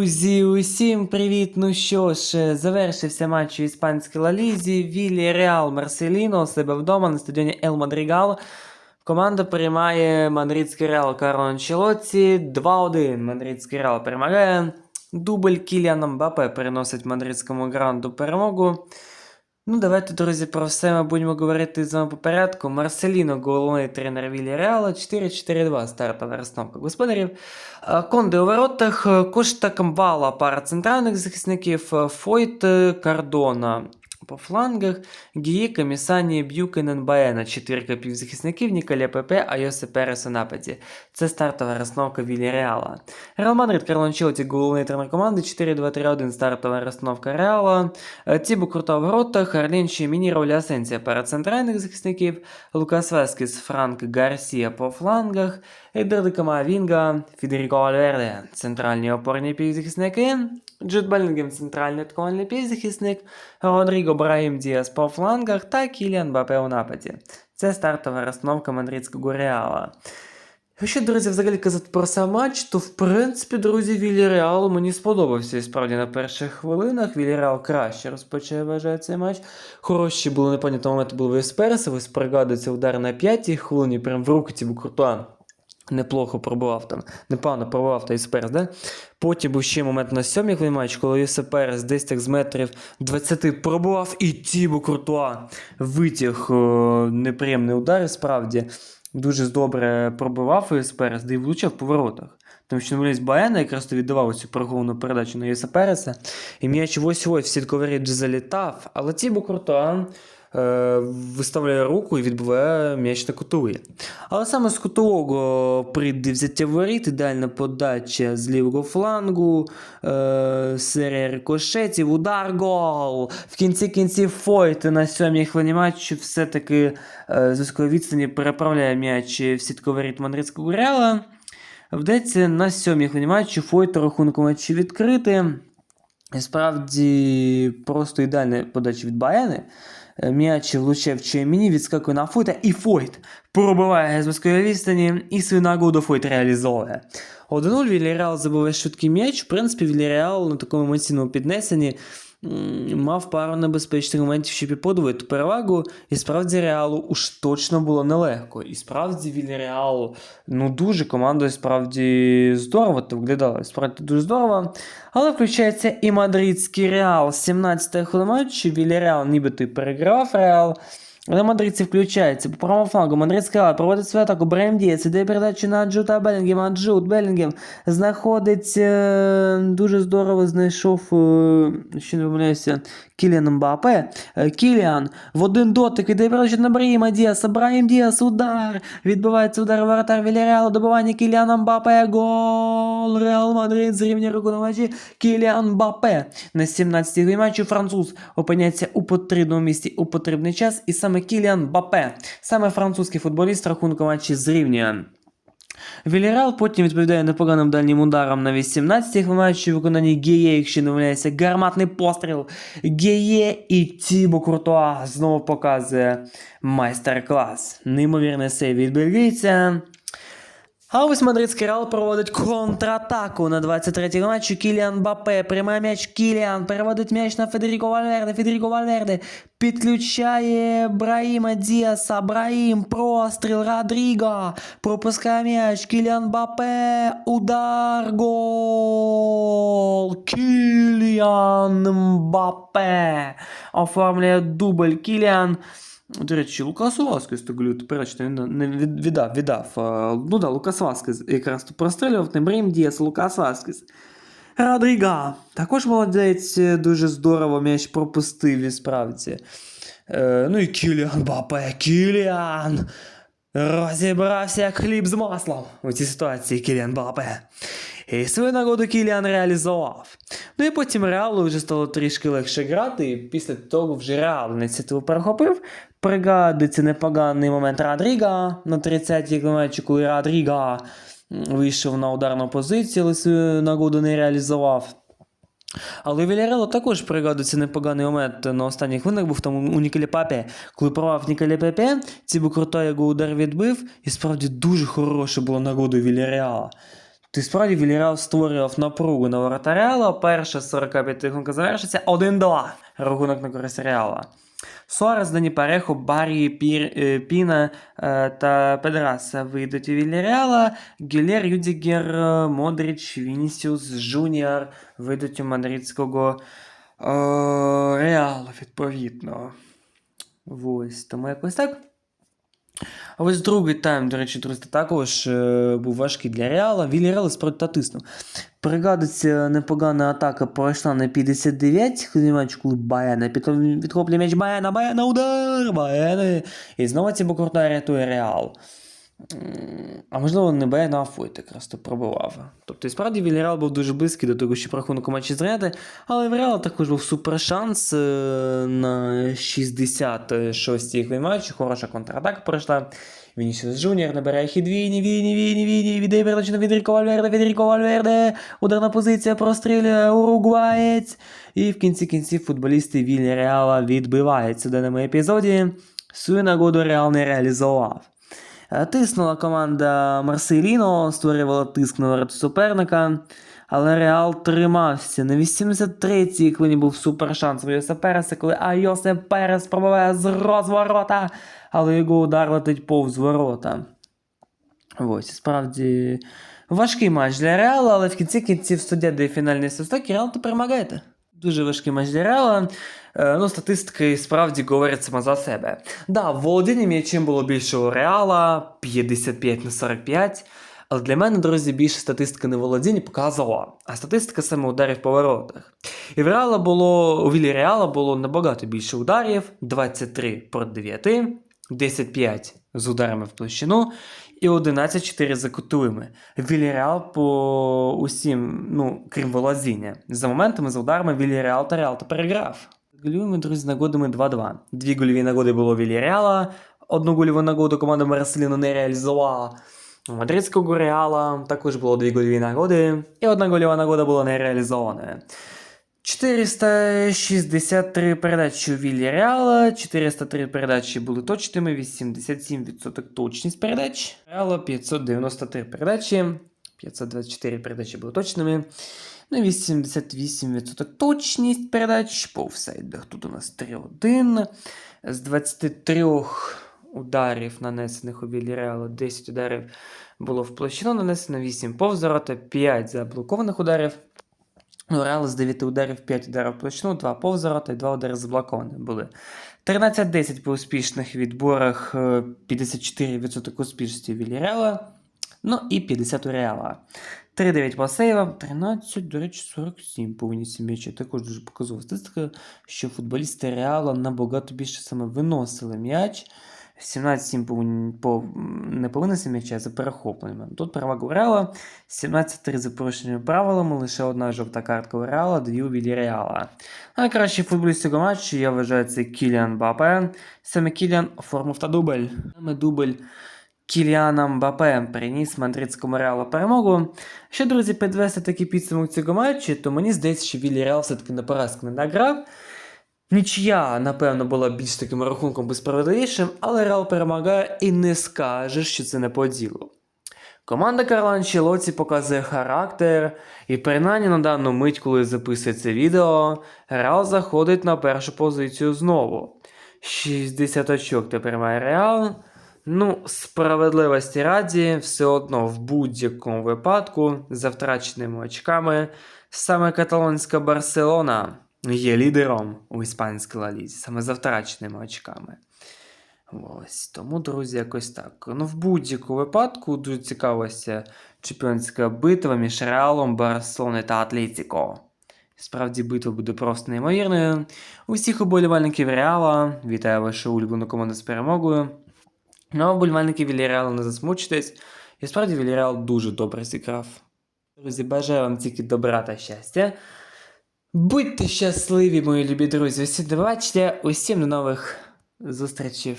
Друзі, усім привіт! Ну що ж, е, завершився матч у іспанській лалізі. Вілі Реал Марселіно у себе вдома на стадіоні Ел Мадригал. Команда переймає Мадридський Реал Карло Анчелотті 2-1. Мадридський Реал перемагає. Дубль Кіліан Мбапе переносить мадридському гранду перемогу. Ну, давайте, друзі, про все ми будемо говорити з вами по порядку. Марселіно, головний тренер Вілі Реала, 4-4-2 стартова розстановка господарів. Конди у воротах, е, Кошта Камбала, пара центральних захисників, е, Фойт Кардона по флангах, Гії, Камісані, Б'юкенен, Баена, четвірка півзахисників, Ніколя Пепе, Айосе Перес у нападі. Це стартова розстановка Вілі Реала. Реал Мадрид, Карло Анчелоті, головний тренер команди, 4-2-3-1 стартова розстановка Реала. Е, Тібо Крута в воротах, Арлінчі, Міні, Ролі Асенсія пара захисників, Лукас Вескіс, Франк Гарсія по флангах, Ейдер Камавінга, Федеріко Альверде, центральні опорні півзахисники, Джуд Белінгем, центральний атакувальний півзахисник, Родріго Браїм Діас по флангах та Кіліан Бапе у нападі. Це стартова розстановка мадридського Реала. Якщо, друзі, взагалі казати про сам матч, то в принципі, друзі, Вільяреал мені сподобався. І справді на перших хвилинах Вільяреал краще розпочає вважає цей матч. Хороші були непоняті моменти були в Еспереса, ось пригадується удар на п'ятій хвилині, прям в руки Тібу Куртуа. Неплохо пробував там, непогано пробував та Перес, да? Потім був ще момент на сьомій матч, коли Перес десь так з метрів 20 пробував і Тібо Куртуа витяг о, неприємний удар, справді. Дуже добре пробивав Перес, де й влучав по воротах. Тому що Ноліс Баена якраз то віддавав цю проговану передачу на Єса Переса, і м'яч ось-ось в сітковий залітав, але Тібо Куртуа е, виставляє руку і відбиває м'яч на кутовий. Але саме з кутового прийде взяття воріт, ідеальна подача з лівого флангу, е, серія рикошетів, удар гол. В кінці кінців Фойт на сьомій хвилині матчу все-таки е, з високої відстані переправляє м'яч в сітковий рід Мадридського Реала. Вдається на сьомій хвилині матчу Фойта рахунок у матчі відкрити. Справді просто ідеальна подача від Баєни. Е, М'яч влучив Чеміні, відскакує на Фойта, і Фойт пробиває з близької відстані, і свою нагоду Фойт реалізовує. 1-0 Вільяреал забиває швидкий м'яч. В принципі, Вільяреал на такому емоційному піднесенні мав пару небезпечних моментів, щоб і подвоїти перевагу. І справді Реалу уж точно було нелегко. І справді Вільяреал, ну дуже команда справді здорово то виглядала. Справді дуже здорово. Але включається і мадридський Реал. 17-та хвилина матчу. Вільяреал нібито й переграв Реал. Але мадридці включаються. По правому флангу Мадридський Реал проводить свою атаку. Брейм Дієць іде передачу на Джута Белінгема. Джут Белінгем знаходить е, дуже здорово знайшов, е, ще не помиляюся, Кіліан Мбапе. Е, Кіліан в один дотик іде передачу на Брейма Діаса. Брайм Діас удар. Відбувається удар воротар Вільяреалу. Добивання Кіліана Мбапе. Гол. Реал Мадрид зрівнює руку на матчі. Кіліан Мбапе. На 17-й матчі француз опиняється у потрібному місці у потрібний час. І саме Кіліан Бапе, саме французький футболіст рахунку матчі зрівнює. Вільяреал потім відповідає непоганим дальнім ударом на 18-й матчі в виконанні Геє, якщо не виявляється гарматний постріл. Геє і Тібо Куртуа знову показує майстер-клас. Неймовірний сейв від бельгійця. А ось мадридський Реал проводить контратаку на 23-й матчі. Кіліан Бапе приймає м'яч. Кіліан переводить м'яч на Федеріко Вальверде. Федеріко Вальверде підключає Браїма Діаса. Браїм простріл Родріго. Пропускає м'яч. Кіліан Бапе. Удар. Гол. Кіліан Мбапе. Оформляє дубль. Кіліан. До речі, Лукас Васкес то глю, перечте, не, не від- віддав, віддав. Ну да, Лукас Васкес якраз то прострілював, не Брейм Діас, Лукас Васкес. Родріга. Також молодець, е, дуже здорово м'яч пропустив і справді. Е, ну і Кіліан Бапе, Кіліан! Розібрався як хліб з маслом у цій ситуації Кіліан Бапе. І свою нагоду Кіліан реалізував. Ну і потім Реалу вже стало трішки легше грати, і після того вже Реал ініціативу перехопив. Пригадується непоганий момент Родріга на 30-й матчі, коли Родріга м, вийшов на ударну позицію, але свою нагоду не реалізував. Але Вільярело також пригадується непоганий момент на останніх хвилинах був там у Ніколі Папе. Коли порвав Ніколі Папе, Цібо круто його удар відбив, і справді дуже хороша була нагода у Вільяреала. Ти справді Вільяреал створював напругу на воротаря Перша 45 хвилинка завершиться 1-2. Рахунок на користь Реала. Суарес, Дані Парехо, Барі, Пір, е, Піна е, та Педраса вийдуть у Вільяреала. Гюлєр, Юдігер, е, Модріч, Вінісіус, Жуніор вийдуть у мадридського Реала, відповідно. Ось, тому якось так. Ось другий тайм, до речі, друзі, також е, був важкий для Реала. Вільяреал справді татиснув. Пригадується, непогана атака пройшла на 59 хвилин коли Баяна підхоплює м'яч Баяна, Баяна, удар, Баяна. І знову ці Бокурта рятує Реал. А можливо, не Баяна, а Фойт якраз то пробивав. Тобто, і справді Вільяреал був дуже близький до того, щоб рахунок у матчі зряти, але в Реала також був супершанс е, на 66-й хвилин матчу. Хороша контратака пройшла. Вінісіус Джуніор набирає хід Віні, Віні, Віні, Віні, віддає передачу на Відріко Вальверде, Відріко Вальверде, ударна позиція, прострілює уругваєць. І в кінці кінців футболісти Вілля Реала відбиваються в даному епізоді. Свою нагоду Реал не реалізував. Е, Тиснула команда Марселіно, створювала тиск на ворот суперника. Але Реал тримався. На 83-й хвилині був супершанс Йосе Переса, коли Айосе Перес пробиває з розворота, але його удар летить повз ворота. Ось, справді важкий матч для Реала, але в кінці кінців суддя дає фінальний свисток, і Реал то перемагаєте. Дуже важкий матч для Реала. Е, ну, статистики справді говорять сама за себе. Да, володіння м'ячем було більше у Реала 55 на 45. Але для мене, друзі, більше статистика не володіння показувала, а статистика саме ударів по воротах. І в Реала було, у Вілі Реала було набагато більше ударів: 23 проти 9, 10-5 з ударами в площину і 11-4 за кутовими. Вільяреал по усім, ну, крім володіння. За моментами, за ударами Вільяреал та Реал та переграв. Гольовими, друзі, нагодами 2-2. Дві гольові нагоди було Вільяреала, одну гольову нагоду команда Марселіно не реалізувала. У мадридського Реала також було дві гольові нагоди, і одна гольова нагода була не реалізованою. 463 передачі у Віллі Реала, 403 передачі були точними, 87% точність передач. Реала 593 передачі, 524 передачі були точними. І 88% точність передач по офсайдах. Тут у нас 3-1. З 23 ударів, нанесених у Вільяреала, 10 ударів було в площину нанесено, 8 повз ворота, 5 заблокованих ударів. Ну, Реал з 9 ударів 5 ударів площину, 2 повзворота і 2 удари заблоковані були. 13-10 по успішних відборах, е, 54% успішності у Вільяреала, ну і 50 у Реала. 3-9 по сейвам, 13, до речі, 47 по винісі м'яча. Також дуже показова статистика, що футболісти Реала набагато більше саме виносили м'яч. 17-7 по, по не по виносі м'яча, за перехопленнями. Тут перевага у Реала. 17-3 за порушеними правилами, лише одна жовта картка у Реала, дві у Вільяреала. Найкращий футболіст цього матчу, я вважаю, це Кіліан Бапе. Саме Кіліан оформив та дубль. Саме дубль Кіліана Мбапе приніс мадридському Реалу перемогу. Що, друзі, підвести такий підсумок цього матчу, то мені здається, що Вільяреал все-таки на поразку не награв. Нічия, напевно, була більш таким рахунком безсправедливішим, але Реал перемагає і не скаже, що це не по ділу. Команда Карла Анчелоті показує характер, і принаймні на дану мить, коли записує це відео, Реал заходить на першу позицію знову. 60 очок тепер має Реал. Ну, справедливості раді, все одно в будь-якому випадку, за втраченими очками, саме каталонська Барселона є лідером у іспанській лалізі, саме за втраченими очками. Ось, тому, друзі, якось так. Ну, в будь-якому випадку дуже цікавиться чемпіонська битва між Реалом, Барселоною та Атлетіко. Справді битва буде просто неймовірною. Усіх уболівальників Реала, вітаю вашу улюблену команду з перемогою. Ну, а вболівальники не засмучитесь. І справді Вільяреал дуже добре зіграв. Друзі, бажаю вам тільки добра та щастя. Будьте щасливі, мої любі друзі. Усі бачення. Усім до нових зустрічей.